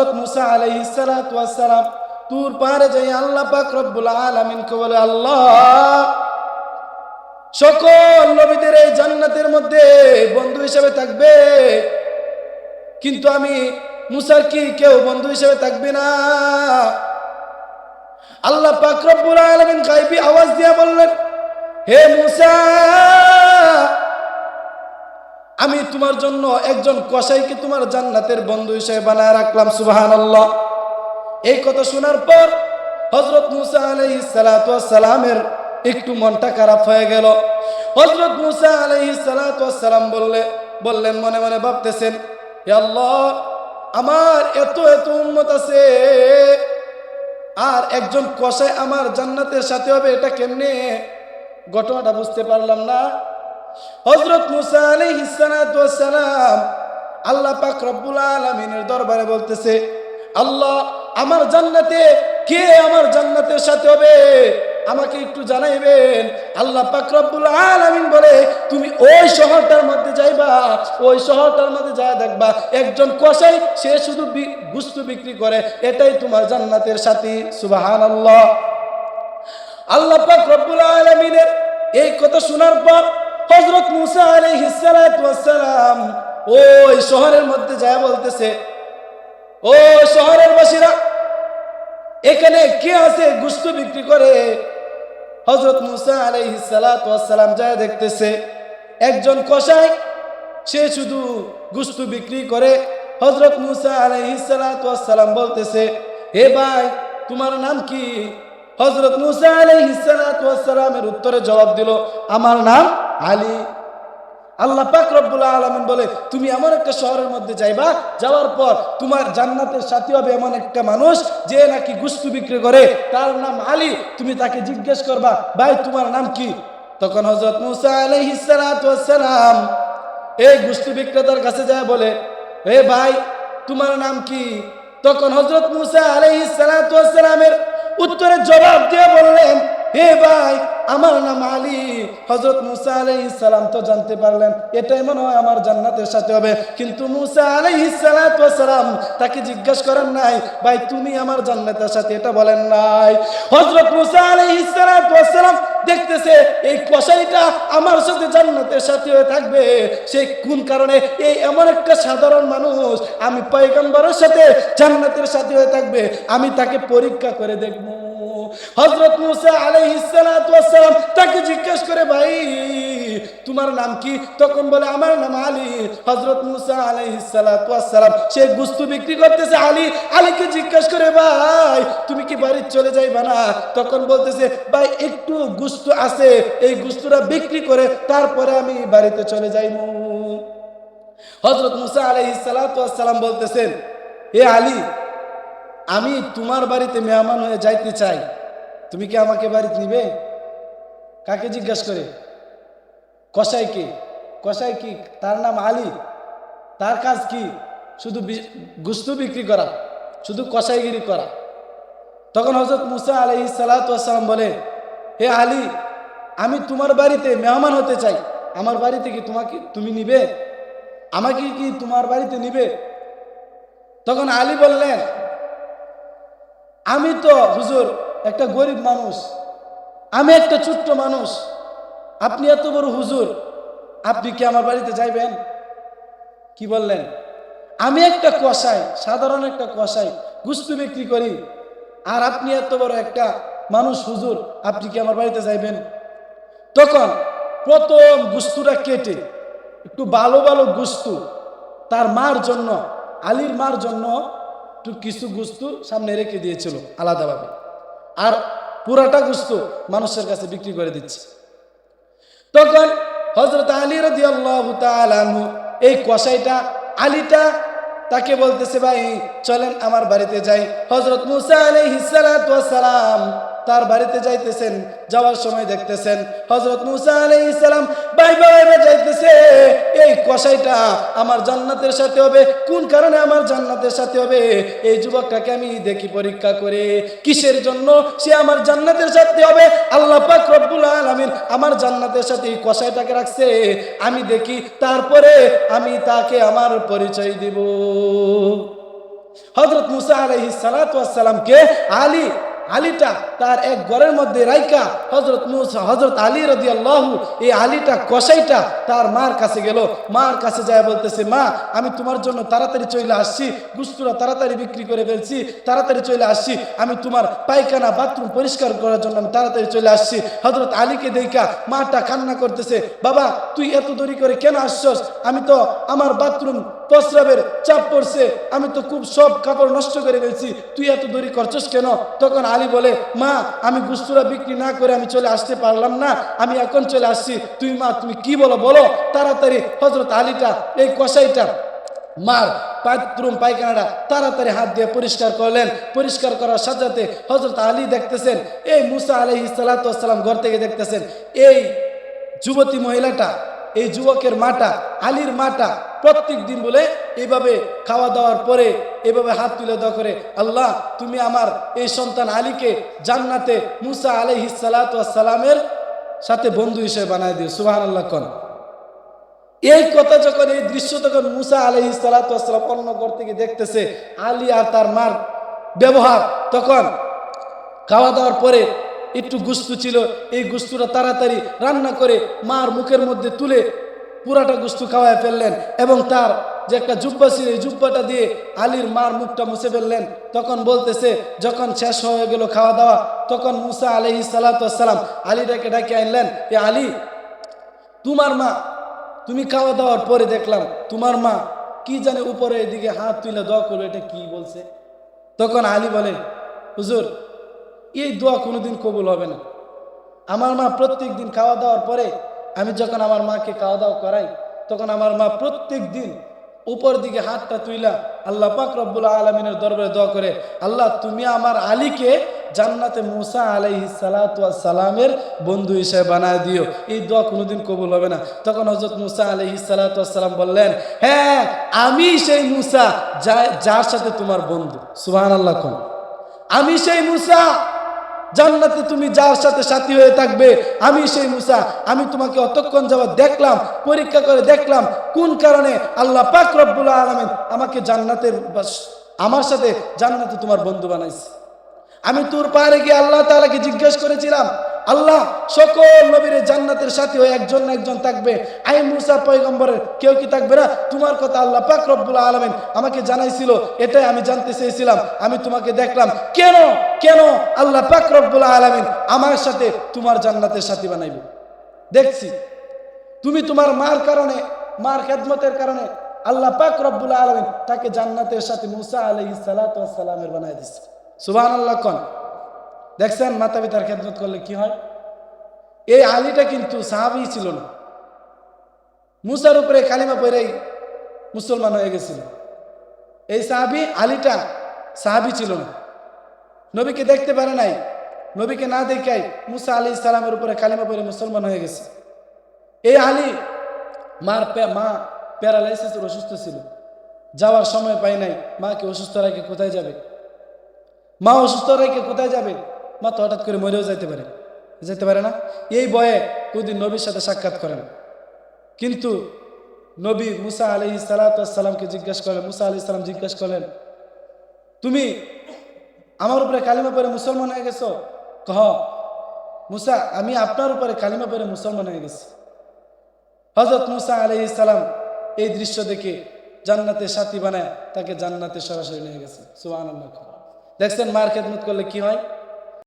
হজরত মুসা ওয়াস সালাম, তুর পাহাড়ে যাই আল্লাহ পাক রব্বুল আলামিনকে বলে, আল্লাহ, সকল নবীদের এই জান্নাতের মধ্যে বন্ধু হিসেবে থাকবে। কিন্তু আমি মুসার কি কেউ বন্ধু হিসেবে থাকবে না? আল্লাহ পাক রব্বুল আলামিন গায়বী আওয়াজ দিয়ে বললেন, হে মুসা আমি তোমার জন্য একজন কসাইকে তোমার জান্নাতের বন্ধু হিসেবে বানায় রাখলাম, সুবহানাল্লাহ। এই কথা শোনার পর হজরত মুসা আলাইহিস সালাতু ওয়াস সালামের একটু মনটা খারাপ হয়ে গেল। হজরত মুসা আলাইহিস সালাতু ওয়াস সালাম বললে, বললেন, মনে মনে ভাবতেছেন আল্লাহ, আমার এত এত উন্মত আছে, আর একজন কসাই আমার জান্নাতের সাথে হবে, এটা কেমনে? ঘটনাটা বুঝতে পারলাম না। হজরত মুসা আলাইহিস সালাতু ওয়াস সালাম আল্লাহ পাক রব্বুল আলামিনের দরবারে বলতেছে, আল্লাহ, আমার জান্নাতে কে আমার জান্নাতের সাথে হবে? আমাকে একটু জানাইবেন। আল্লাহ পাক রব্বুল আলামিন বলে, তুমি ওই শহরটার মধ্যে যাইবা, ওই শহরটার মধ্যে যা দেখবা, একজন কসাই, সে শুধু গুস্তু বিক্রি করে, এটাই তোমার জান্নাতের সাথী। সুবাহান আল্লাহ পাক রব্বুল আলামিনের এই কথা শোনার পর হযরত মুসা আলাইহিস সালাতু ওয়াস ওই শহরের মধ্যে যায় বলতেছে ও শহরের বাসীরা, এখানে কে আছে গুস্তু বিক্রি করে? হজরত মুসা আলাইহিস সালাতু ওয়াস সালাম যায় দেখতেছে, একজন কসাই, সে শুধু গুস্তু বিক্রি করে। হজরত মুসা আলাইহিস সালাতু ওয়াস বলতেছে হে ভাই, তোমার নাম কি? হজরত মুসা আলাইহিস সালাতু ওয়াস উত্তরে জবাব দিল, আমার নাম আলী। আল্লাহ পাক রব্বুল আলামিন বলে, তুমি এমন একটা শহরের মধ্যে যাইবা, যাওয়ার পর তোমার জান্নাতের সাথী হবে এমন একটা মানুষ যে নাকি গুস্তু বিক্রি করে। তার নাম আলী। তুমি তাকে জিজ্ঞেস করবা, ভাই, তোমার নাম কি? তখন হজরত মুসা আলাইহিস সালাতু ওয়াস সালাম এই গুস্তু বিক্রেতার কাছে যায় বলে হে ভাই, তোমার নাম কি? তখন হজরত মুসা আলাইহিস সালাতু ওয়াস সালামের উত্তরে জবাব দিয়ে বললেন হে ভাই আমার নাম আলী। হজরত মুসা আলাইহিস সালাম তো জানতে পারলেন, এটাই মনে হয় আমার জান্নাতের সাথে হবে। কিন্তু মুসা আলাইহিস সালাতু ওয়াস সালাম তাকে জিজ্ঞাসা করেন নাই, ভাই, তুমি আমার জান্নাতের সাথে এটা বলেন নাই? হজরত মুসা আলাইহিস সালাতু ওয়াস সালাম দেখতেছে, এই কসাইটা আমার সাথে জান্নাতের সাথে হয়ে থাকবে। সে কোন কারণে? এই এমন একটা সাধারণ মানুষ, আমি পয়গম্বরের সাথে জান্নাতের সাথে হয়ে থাকবে, আমি তাকে পরীক্ষা করে দেখব। হজরত মুসা আলাইহিস জিজ্ঞেস করে, ভাই, তোমার নাম কি? তখন বলে, আমার নাম আলী। হজরত মুসা আলাইহিস সালাতু ওয়াস সালাম, সে গুস্তু বিক্রি করতেছে আলী। আলীকে জিজ্ঞেস করে, ভাই, তুমি কি বাড়ি চলে যাইবা না? তখন বলতেছে, ভাই, একটু গুস্তু আছে, এই গুস্তুটা বিক্রি করে তারপরে আমি বাড়িতে চলে যাইমু। হজরত মুসা ওয়াস বলতেছেন এ আলী, আমি তোমার বাড়িতে মেহমান হয়ে যাইতে চাই। তুমি কি আমাকে বাড়িতে নিবে? কাকে জিজ্ঞাসা করে? কসাই কি কসাই কি তার নাম আলী। তার কাজ কি? শুধু গুস্তু বিক্রি করা, শুধু কসাইগিরি করা। তখন হজরত মুসা আলহি সালাতাম বলে, হে আলী, আমি তোমার বাড়িতে মেহমান হতে চাই। আমার বাড়িতে কি তোমাকে, তুমি নিবে? আমাকে কি তোমার বাড়িতে নিবে? তখন আলী বললেন, আমি তো হুজুর, একটা গরিব মানুষ। আমি একটা ছোট্ট মানুষ। আপনি এত বড় হুজুর, আপনি কি আমার বাড়িতে যাইবেন? কি বললেন? আমি একটা কষাই সাধারণ একটা কষাই গুস্তু বিক্রি করি। আর আপনি এত বড় একটা মানুষ, হুজুর, আপনি কি আমার বাড়িতে যাইবেন? তখন প্রথম গুস্তুটা কেটে, একটু ভালো ভালো গুস্তু, তার মার জন্য, আলীর মার জন্য একটু কিছু গুস্তু সামনে রেখে দিয়েছিল, আলাদাভাবে। আর পুরাটা গুস্ত মানুষের কাছে বিক্রি করে দিচ্ছে। তখন হজরত আলী রদি আল্লাহ এই কষাইটা আলীটা তাকে বলতেছে, ভাই, চলেন আমার বাড়িতে যাই। হজরত মুসা আলাইহিসালাম তার বাড়িতে যাইতেছেন, যাওয়ার সময় দেখতেছেন। হজরত মুসা আলাইহিসালাম বাই বাই যাইতেছে। এই কসাইটা আমার জান্নাতের সাথে হবে। কোন কারণে আমার জান্নাতের সাথে হবে? এই যুবকটাকে আমি দেখি পরীক্ষা করে। কিসের জন্য? সে আমার জান্নাতের সাথে হবে। আল্লাহ পাক রব্বুল আলামিন আমার জান্নাতের সাথে এই কসাইটাকে রাখছে। আমি দেখি তারপরে আমি তাকে আমার পরিচয় দিব। হজরত মুসা আলহি সালাতামকে আলী আলীটা তার এক ঘরের মধ্যে রাইকা হজরত মুসা হজরত আলী রদি আল্লাহ এই আলীটা কসাইটা তার মার কাছে গেল। মার কাছে যায় বলতেছে, মা, আমি তোমার জন্য তাড়াতাড়ি চলে আসছি, গুস্তুরা তাড়াতাড়ি বিক্রি করে ফেলছি, তাড়াতাড়ি চলে আসছি, আমি তোমার পায়খানা, বাথরুম পরিষ্কার করার জন্য আমি তাড়াতাড়ি চলে আসছি। হজরত আলীকে দেখা মাটা কান্না করতেছে, বাবা, তুই এত দেরি করে কেন আসছস? আমি তো আমার বাথরুম প্রস্রাবের চাপ পড়ছে, আমি তো খুব সব কাপড় নষ্ট করে ফেলছি। তুই এত দড়ি করছস কেন? তখন আলী বলে, মা, আমি গুস্তুরা বিক্রি না করে আমি চলে আসতে পারলাম না, আমি এখন চলে আসছি। তুই মা, তুমি কি বলো? বলো, তাড়াতাড়ি হজরত আলীটা, এই কসাইটা, মার বাথরুম, পায়খানাটা তাড়াতাড়ি হাত দিয়ে পরিষ্কার করলেন। পরিষ্কার করার সাথে সাথে হজরত আলী দেখতেছেন, এই মুসা আলহি সালাতাম ঘর থেকে দেখতেছেন, এই যুবতী মহিলাটা এই যুবকের মাটা, আলীর মাটা প্রত্যেক দিন বলে এইভাবে খাওয়া দাওয়ার পরে এভাবে হাত তুলে দেওয়া করে, আল্লাহ, তুমি আমার এই সন্তান আলীকে জান্নাতে মুসা আলহি সালাতামের সাথে বন্ধু হিসেবে বানায় দিও। সুবাহ আল্লাহ কন। এই কথা যখন, এই দৃশ্য তখন মুসা আলহি সালাতাম অন্য ঘর থেকে দেখতেছে, আলী আর তার মার ব্যবহার। তখন খাওয়া দাওয়ার পরে একটু গুস্তু ছিল, এই গুস্তুটা তাড়াতাড়ি রান্না করে মার মুখের মধ্যে তুলে পুরাটা গুস্তু খাওয়ায় ফেললেন এবং তার যে একটা জুব্বা ছিল, এই জুব্বাটা দিয়ে আলীর মার মুখটা মুছে ফেললেন। তখন বলতেছে, যখন শেষ হয়ে গেল খাওয়া দাওয়া, তখন মুসা আলহি সালাতাম আলীটাকে ডাকে আনলেন, এ আলী, তোমার মা, তুমি খাওয়া দাওয়ার পরে দেখলাম, তোমার মা কি জানে উপরে এদিকে হাত তুলে দোয়া করল, এটা কি বলছে? তখন আলী বলেন হুজুর এই দোয়া কোনোদিন কবুল হবে না। আমার মা প্রত্যেক দিন খাওয়া দাওয়ার পরে আমি যখন আমার মাকে খাওয়া দাওয়া করাই, তখন আমার মা প্রত্যেক দিন উপর দিকে হাতটা তুইলা আল্লাহ পাক রব্বুল আলমিনের দরবারে দোয়া করে, আল্লাহ, তুমি আমার আলীকে জান্নাতে মুসা আলাইহি সালামের বন্ধু হিসেবে বানায় দিও। এই দোয়া কোনোদিন কবুল হবে না। তখন হজরত মুসা আলহি সালাম বললেন হ্যাঁ আমি সেই মুসা যার সাথে তোমার বন্ধু। সুবাহ আল্লাহ আমি সেই মুসা জান্নাতে তুমি যার সাথে সাথী হয়ে থাকবে। আমি সেই মুসা, আমি তোমাকে অতক্ষণ যাওয়া দেখলাম, পরীক্ষা করে দেখলাম কোন কারণে আল্লাহ পাক রব্বুল আলমিন আমাকে জান্নাতের আমার সাথে জান্নাতে তোমার বন্ধু বানাইছে। আমি তোর পাহাড়ে গিয়ে আল্লাহ তালাকে জিজ্ঞেস করেছিলাম আল্লাহ সকল নবীর জান্নাতের সাথে হয়ে একজন না একজন থাকবে। আই মুসা পয়গম্বরের কেউ কি থাকবে না? তোমার কথা আল্লাহ পাক রব্বুল আলমিন আমাকে জানাইছিল, এটাই আমি জানতে চেয়েছিলাম, আমি তোমাকে দেখলাম। কেন? কেন? আল্লাহ পাক রব্বুল আলমিন আমার সাথে তোমার জান্নাতের সাথী বানাইব। দেখছি। তুমি তোমার মার কারণে, মার খেদমতের কারণে আল্লাহ পাক রব্বুল আলমিন তাকে জান্নাতের সাথে মুসা আলহি সালাতামের বানাই দিচ্ছে সুবাহ আল্লাহ কন। দেখছেন মাতা পিতার খেদমত করলে কি হয়? এই আলীটা কিন্তু সাহাবি ছিল না। মুসার উপরে কালিমা পরেই মুসলমান হয়ে গেছিল। এই সাহাবি, আলীটা সাহাবি ছিল না। নবীকে দেখতে পারে নাই। নবীকে না দেখাই মুসা আলী ইসলামের উপরে কালিমা পরে মুসলমান হয়ে গেছে। এই আলী মার মা প্যারালাইসিসের অসুস্থ ছিল। যাওয়ার সময় পাই নাই। মাকে অসুস্থ রেখে কোথায় যাবে? মা অসুস্থ রেখে কোথায় যাবে? মা তো হঠাৎ করে মরেও যাইতে পারে। যেতে পারে না। এই বয়ে কোনদিন নবীর সাথে সাক্ষাৎ করেন কিন্তু নবী মুসা আলি সালাতামকে জিজ্ঞাসা করলেন, মুসা আলি সালাম জিজ্ঞাসা করলেন, তুমি আমার উপরে কালিমা পরে মুসলমান হয়ে গেছো? কহ, মুসা, আমি আপনার উপরে কালিমা পরে মুসলমান হয়ে গেছি। হজরত মুসা আলি সালাম এই দৃশ্য দেখে জান্নাতে সাথী বানায় তাকে জান্নাতে সরাসরি নিয়ে গেছে। সুবাহ দেখছেন মার খেদমত করলে কি হয়?